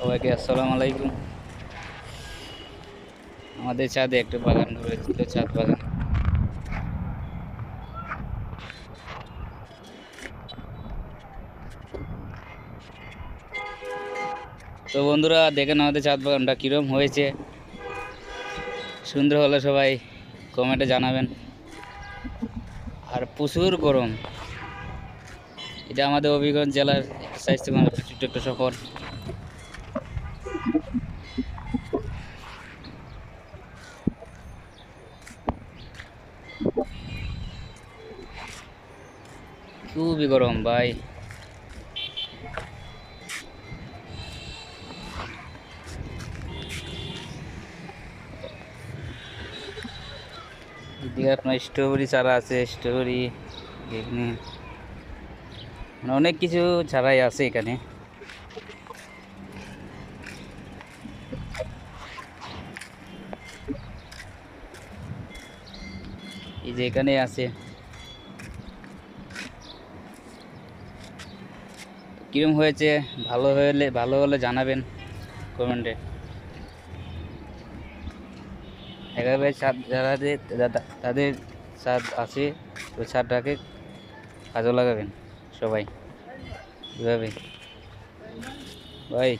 সবাইকে আসসালামু আলাইকুম। আমাদের ছাদে একটা বাগান রয়েছিল ছাদ বাগান। তো বন্ধুরা, দেখেন আমাদের ছাদ বাগানটা কীরকম হয়েছে। সুন্দর হলে সবাই, কমেন্টে জানাবেন। আর প্রচুর গরম। এটা আমাদের হবিগঞ্জ জেলার স্বাস্থ্য ছোট্ট একটা শহর। খুবই গরম, ভাই। আপনার স্ট্রবেরি চারা আছে, স্ট্রবেরি মানে অনেক কিছু চারাই আছে এখানে। এই যে এখানে আছে। কিরম হয়েছে? ভালো হলে ভালো হলে জানাবেন কমেন্টে এভাবে ছাদ যারা তাদের ছাদ আছে ওই ছাদটাকে কাজে লাগাবেন সবাই। এভাবে ভাই